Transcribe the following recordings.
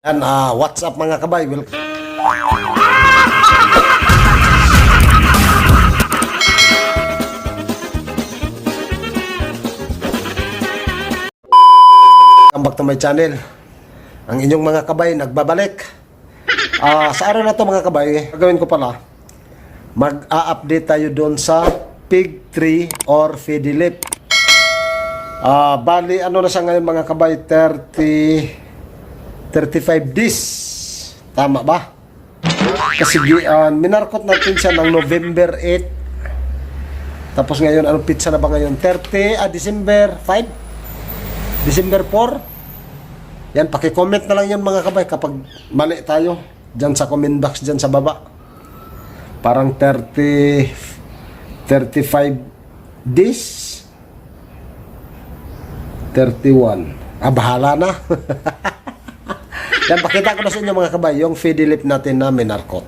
Yan, ah, what's up mga kabay? Wel- Welcome back to my channel. Ang inyong mga kabay nagbabalik. Ah, sa araw na to mga kabay, gagawin ko pala, mag-a-update tayo doon sa Pig Tree or Fidilip. Ah, bali ano na siya ngayon mga kabay, 30 35 days. Tama ba? Kasi uh, minarkot natin siya ng November 8. Tapos ngayon, anong pizza na ba ngayon? 30, ah, December 5? December 4? Yan, paki-comment na lang yan mga kabay kapag mali tayo. Diyan sa comment box, diyan sa baba. Parang 30, 35 days. 31. Ah, bahala na. Yan, pakita ko na sa inyo mga kabay, yung Fidilip natin na minarkot.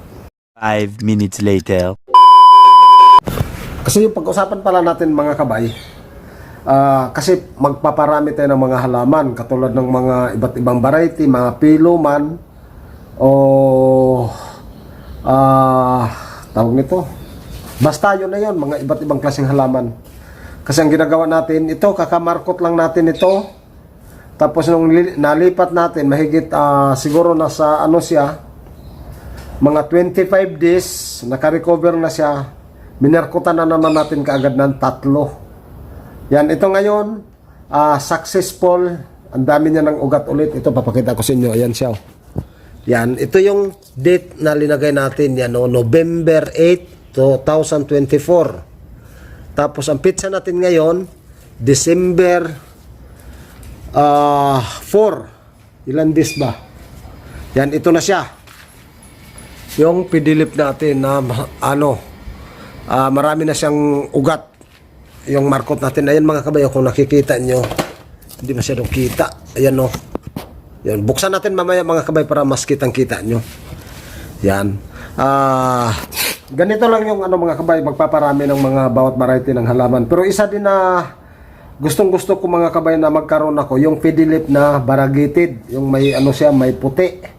Five minutes later. Kasi yung pag-usapan pala natin mga kabay, ah, kasi magpaparami tayo ng mga halaman, katulad ng mga iba't ibang variety, mga pilo man, o ah tawag nito, basta yun na yun, mga iba't ibang klaseng halaman. Kasi ang ginagawa natin, ito, kakamarkot lang natin ito, tapos nung li- nalipat natin, mahigit ah, siguro nasa ano siya, mga 25 days, naka-recover na siya, minarkutan na naman natin kaagad ng tatlo. Yan, ito ngayon, ah, successful, ang dami niya ng ugat ulit. Ito, papakita ko sa inyo, ayan siya. oh. Yan, ito yung date na linagay natin, yan, oh, November 8, 2024. Tapos, ang pizza natin ngayon, December ah 4. Ilan days ba? Yan, ito na siya. Yung pidilip natin na ano ah, marami na siyang ugat. Yung markot natin. Ayan mga kabayo kung nakikita nyo hindi masyadong kita. Ayan no? Yan buksan natin mamaya mga kabay para mas kitang kita nyo. Yan. Ah ganito lang yung ano mga kabay magpaparami ng mga bawat variety ng halaman. Pero isa din na gustong gusto ko mga kabay na magkaroon ako yung pidilip na variegated yung may ano siya may puti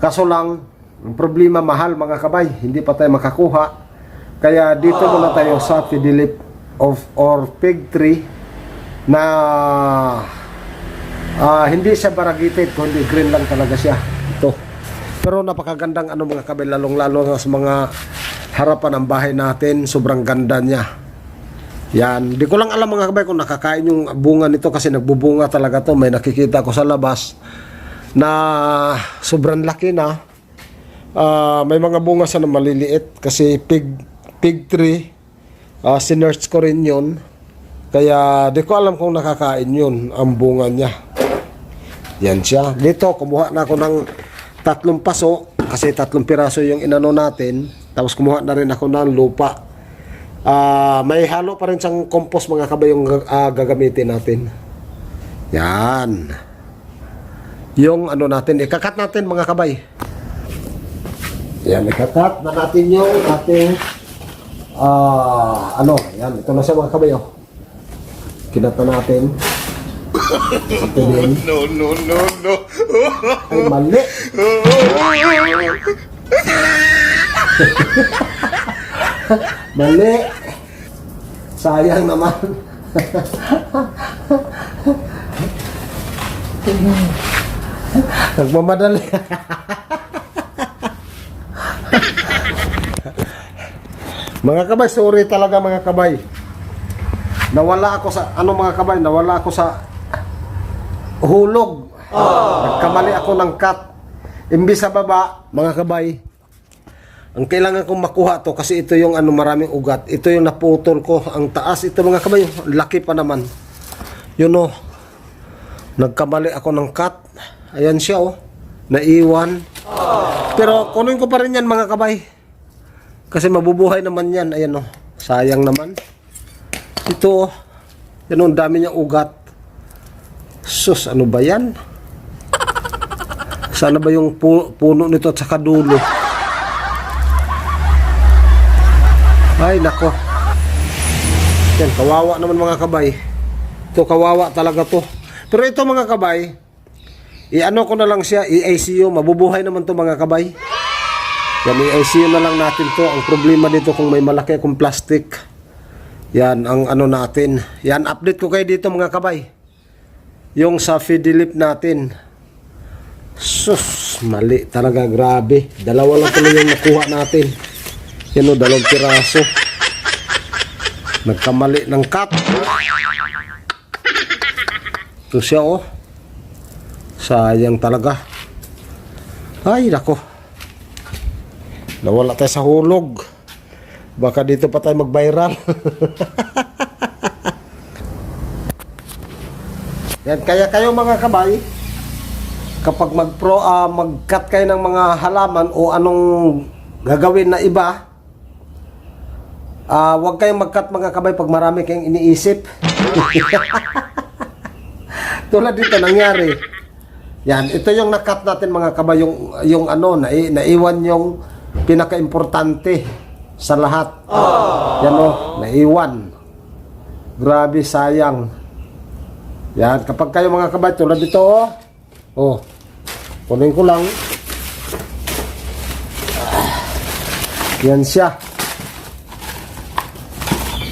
Kaso lang, ang problema mahal mga kabay, hindi pa tayo makakuha. Kaya dito muna tayo sa Fidelip of or Pig Tree na ah, hindi siya variegated, kundi green lang talaga siya. Ito. Pero napakagandang ano mga kabay, lalong lalo sa mga harapan ng bahay natin, sobrang ganda niya. Yan, di ko lang alam mga kabay kung nakakain yung bunga nito kasi nagbubunga talaga to. May nakikita ko sa labas na sobrang laki na. Ah, may mga bunga sa na maliliit kasi pig pig tree. Ah, sinerch ko rin yun. Kaya di ko alam kung nakakain yun ang bunga niya. Yan siya. Dito, kumuha na ako ng tatlong paso kasi tatlong piraso yung inano natin. Tapos kumuha na rin ako ng lupa. Ah, may halo pa rin siyang compost mga kabayong ah, gagamitin natin. Yan. Yung ano natin, ikakat natin mga kabay. Yan, ikakat na natin yung ating ah ano, yan, ito na siya mga kabay oh. Kinata natin. Ito din. No, no, no, no. Ay, mali. mali. Sayang naman. Nagmamadali. mga kabay, sorry talaga mga kabay. Nawala ako sa, ano mga kabay, nawala ako sa hulog. Nagkamali ako ng cut. Imbis sa baba, mga kabay, ang kailangan kong makuha to kasi ito yung ano maraming ugat. Ito yung naputol ko. Ang taas ito mga kabay, laki pa naman. Yun oh. Nagkamali ako ng cut. Ayan siya oh. Naiwan. Pero kunin ko pa rin yan mga kabay. Kasi mabubuhay naman yan. Ayan oh. Sayang naman. Ito oh. Yan oh, dami niyang ugat. Sus, ano ba yan? Sana ba yung pu- puno nito at saka dulo? Ay, nako. Yan, kawawa naman mga kabay. Ito, kawawa talaga to. Pero ito mga kabay, I-ano ko na lang siya, i-ICU, mabubuhay naman to mga kabay. Yan, i-ICU na lang natin to. Ang problema dito kung may malaki akong plastic. Yan, ang ano natin. Yan, update ko kayo dito mga kabay. Yung sa Fidelip natin. Sus, mali talaga, grabe. Dalawa lang pala yung nakuha natin. Yan o, dalawang piraso. Nagkamali ng cut. Ito siya oh. Sayang talaga. Ay, nako. Nawala tayo sa hulog. Baka dito pa tayo mag-viral. Yan, kaya kayo mga kabay, kapag mag-pro, ah, mag-cut kayo ng mga halaman o anong gagawin na iba, ah, huwag kayong mag-cut mga kabay pag marami kayong iniisip. Tulad dito nangyari. Yan, ito yung nakat natin mga kabay, yung, yung ano, nai, naiwan yung pinaka-importante sa lahat. Yan o, naiwan. Grabe, sayang. Yan, kapag kayo mga kabay, tulad dito oh. Oh, kunin ko lang. Yan siya.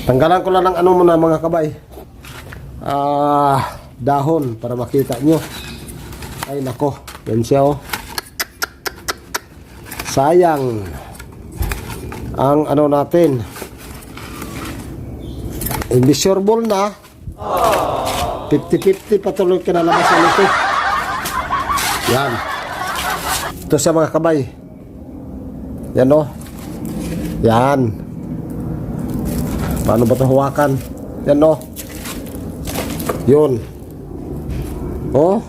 Tanggalan ko lang ng ano muna mga kabay. Ah, dahon para makita nyo. Ay nako, yan siya oh. Sayang. Ang ano natin. Invisible na. 50-50 patuloy kinalabasan ito. Yan. Ito sa mga kabay. Yan oh. Yan. Paano ba ito hawakan? Yan oh. Yun. Oh.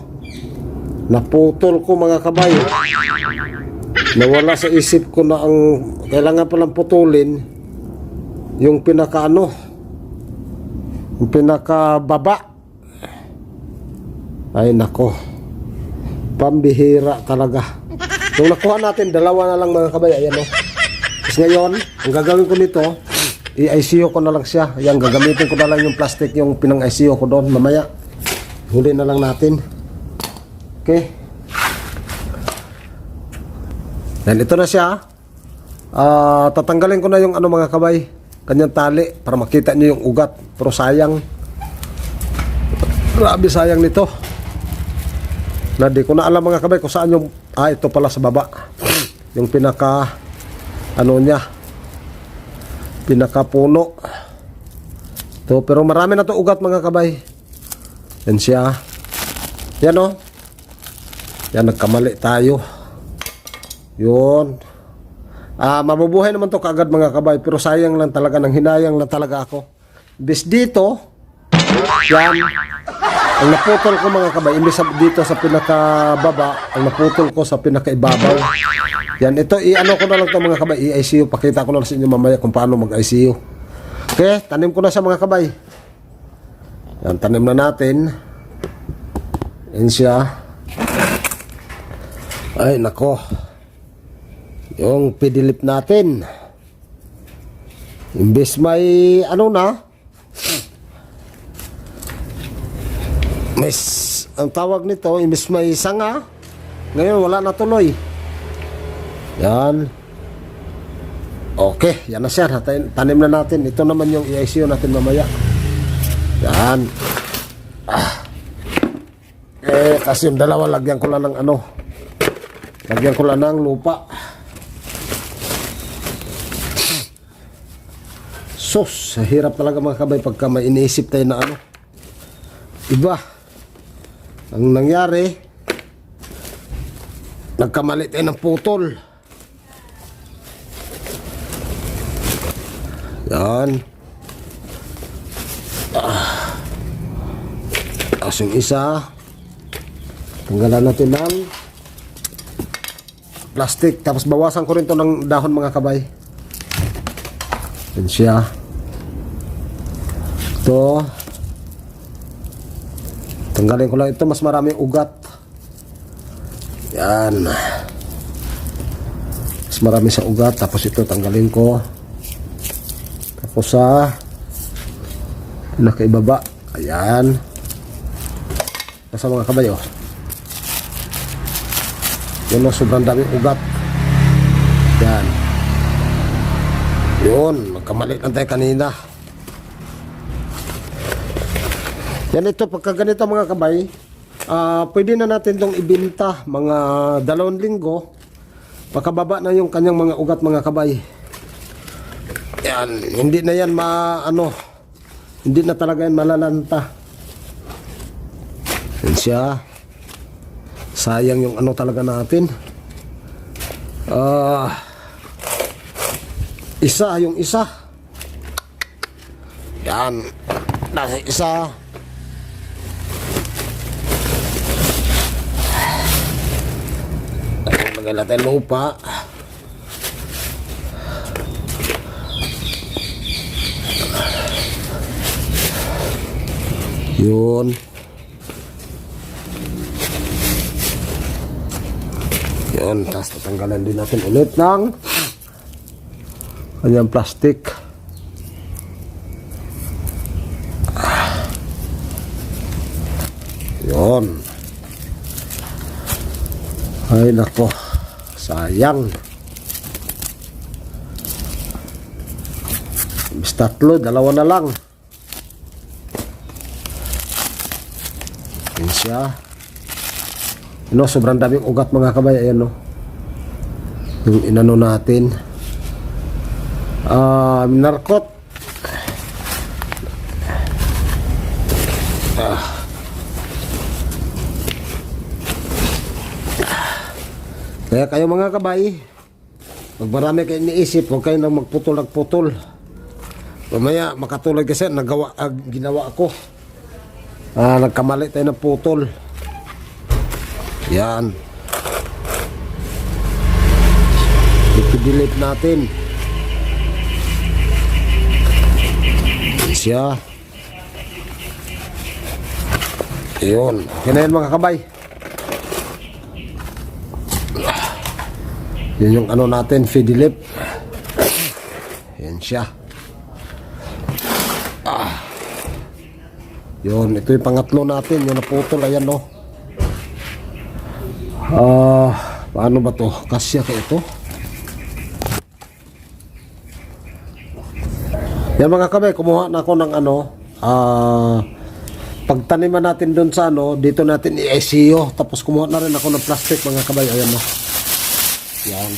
Naputol ko mga kabay. Nawala sa isip ko na ang kailangan palang putulin yung pinaka ano yung pinaka baba ay nako pambihira talaga yung nakuha natin dalawa na lang mga kabay ayan o tapos ngayon ang gagawin ko nito i-ICU ko na lang siya. Ayan gagamitin ko na lang yung plastic yung pinang ICU ko doon mamaya. Huli na lang natin. Okay. Yan ito na siya Ah, tatanggalin ko na yung ano mga kabay kanyang tali para makita niyo yung ugat. Pero sayang. Grabe sayang nito. Na di ko na alam mga kabay kung saan yung ah ito pala sa baba. Yung pinaka ano niya pinaka puno to pero marami na to ugat mga kabay. Yan siya. Yan o yan nagkamali tayo. Yun. Ah, mabubuhay naman to kaagad mga kabay pero sayang lang talaga nang hinayang lang talaga ako. Bis dito, yan, ang naputol ko mga kabay, imbis dito sa pinakababa, ang naputol ko sa pinakaibabaw. Yan, ito, i-ano ko na lang to mga kabay, i-ICU, pakita ko na sa inyo mamaya kung paano mag-ICU. Okay, tanim ko na sa mga kabay. Yan, tanim na natin. Yan siya. Ay, nako yung pidilip natin imbes may ano na may s- ang tawag nito imbes may sanga ngayon wala na tuloy yan okay yan na sir Tanim- tanim na natin ito naman yung i-ICU natin mamaya yan ah. eh kasi yung dalawa lagyan ko lang ng ano lagyan ko lang ng lupa sa hirap talaga mga kabay pagka may iniisip tayo na ano. Iba. Ang nangyari, nagkamali tayo ng putol. Yan. Ah. Tapos yung isa, tanggalan natin ng plastic. Tapos bawasan ko rin to ng dahon mga kabay. Yan siya. Ito. Tanggalin ko lang ito. Mas maraming ugat. Yan. Mas marami sa ugat. Tapos ito tanggalin ko. Tapos sa pinakaibaba. Ayan. Nasa mga kabayo. Yun o, sobrang daming ugat. Yan. Yun, magkamali lang tayo kanina. Yan ito, pagka ganito mga kabay, ah pwede na natin itong ibinta mga dalawang linggo. Pakababa na yung kanyang mga ugat mga kabay. Yan, hindi na yan ma, ano, hindi na talaga yan malalanta. Yan siya. Sayang yung ano talaga natin. Ah, isa, yung isa. Yan. Nasa isa. Magala tayo lupa. Yun. Yun, tapos tatanggalan din natin ulit ng kanyang plastic. Yun. Ay, nako. Sayang. Imbis tatlo, dalawa na lang. Siya. No, sobrang daming ugat mga kabay. Ayan, no. Yung inano natin. Ah, minarkot. Kaya kayo mga kabay, pag marami kayo iniisip, huwag kayo nang magputol-nagputol. Mamaya, makatulad kasi, nagawa, ah, ginawa ako. Ah, nagkamali tayo ng putol. Yan. I-delete natin. Siya. Yun. Okay na yan mga kabay. Yun yung ano natin, Fidilip. Yan siya. Yun, ito yung pangatlo natin. Yung naputol, ayan no. Ah, paano ba to? Kasya ka ito? Yan mga kabay, kumuha na ako ng ano, ah, pagtaniman natin doon sa ano, dito natin i-SEO. Tapos kumuha na rin ako ng plastic mga kabay, ayan no. Yan.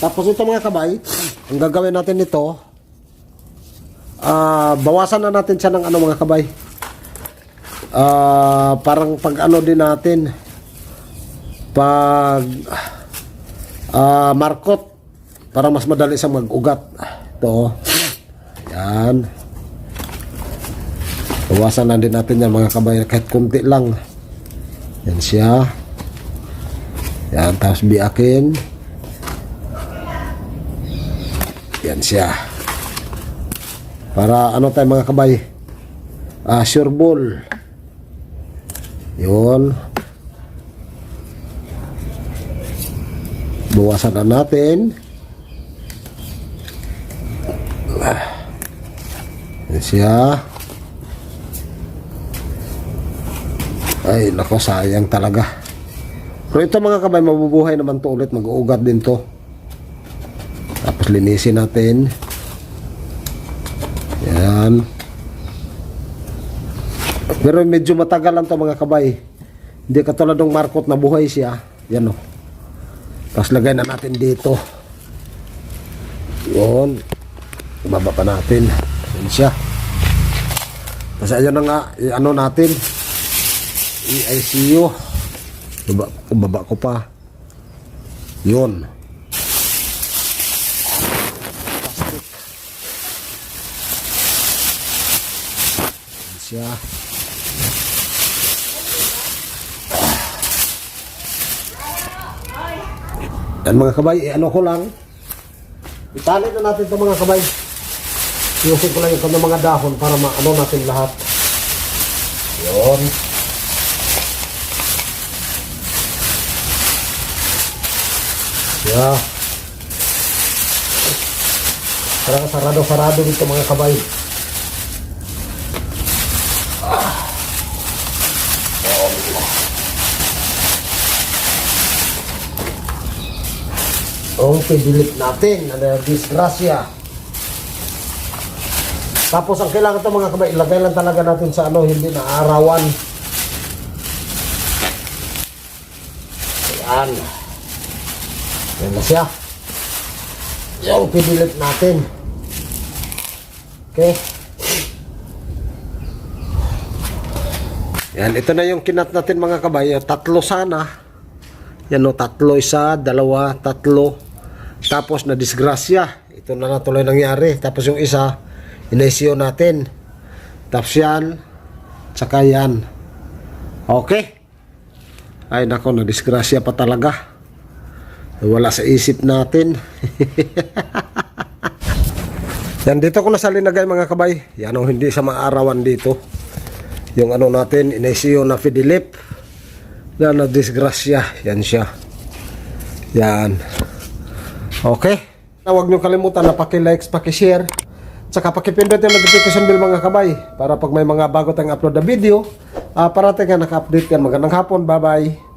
Tapos ito mga kabay, ang gagawin natin nito, ah, bawasan na natin siya ng ano mga kabay. Ah, parang pag ano din natin, pag ah, markot, para mas madali siyang mag-ugat. Ito. Yan. Bawasan na din natin yan mga kabay, kahit kunti lang. Yan siya. Yan, tapos biakin. Yan siya. Para ano tayo mga kabay? Ah, sure ball. Yun. Bawasan na natin. Yan siya. Ay, nako, sayang talaga. Pero ito mga kabay, mabubuhay naman to ulit. Mag-uugat din to. Tapos linisin natin. Yan. Pero medyo matagal lang to mga kabay. Hindi katulad ng markot na buhay siya. Yan o. Tapos lagay na natin dito. Yun. Ibaba pa natin. Yan siya. Tapos ayun na nga, ano natin. I-ICU. Baba, baba ko pa. Yun. Yan siya. Yan mga kabay, eh, ano ko lang. Itali na natin ito mga kabay. Iusin ko lang yung mga dahon para maano natin lahat. Yun. Yeah. Parang sarado-sarado dito mga kabay. Okay, delete natin. Ano, disgrasya. Tapos ang kailangan ito mga kamay, ilagay lang talaga natin sa ano, hindi na arawan. Yan. Yan na siya. Yan, delete natin. Okay. Yan, ito na yung kinat natin mga kabay. Tatlo sana. Yan o, tatlo, isa, dalawa, tatlo. Tapos na disgrasya. Ito na natuloy nangyari. Tapos yung isa, inaisyo natin. Tapos yan, tsaka yan. Okay. Ay nako, na disgrasya pa talaga. Wala sa isip natin. yan, dito ko na sa linagay mga kabay. Yan o, hindi sa maarawan dito. Yung ano natin, inaisyo na Fidelip na na disgrasya. Yan siya. Yan. Okay. Huwag niyo kalimutan na paki-likes, paki-share. Tsaka pakipindot yung notification bell mga kabay para pag may mga bago tayong upload na video, ah parating ka naka-update yan. Magandang hapon. Bye-bye.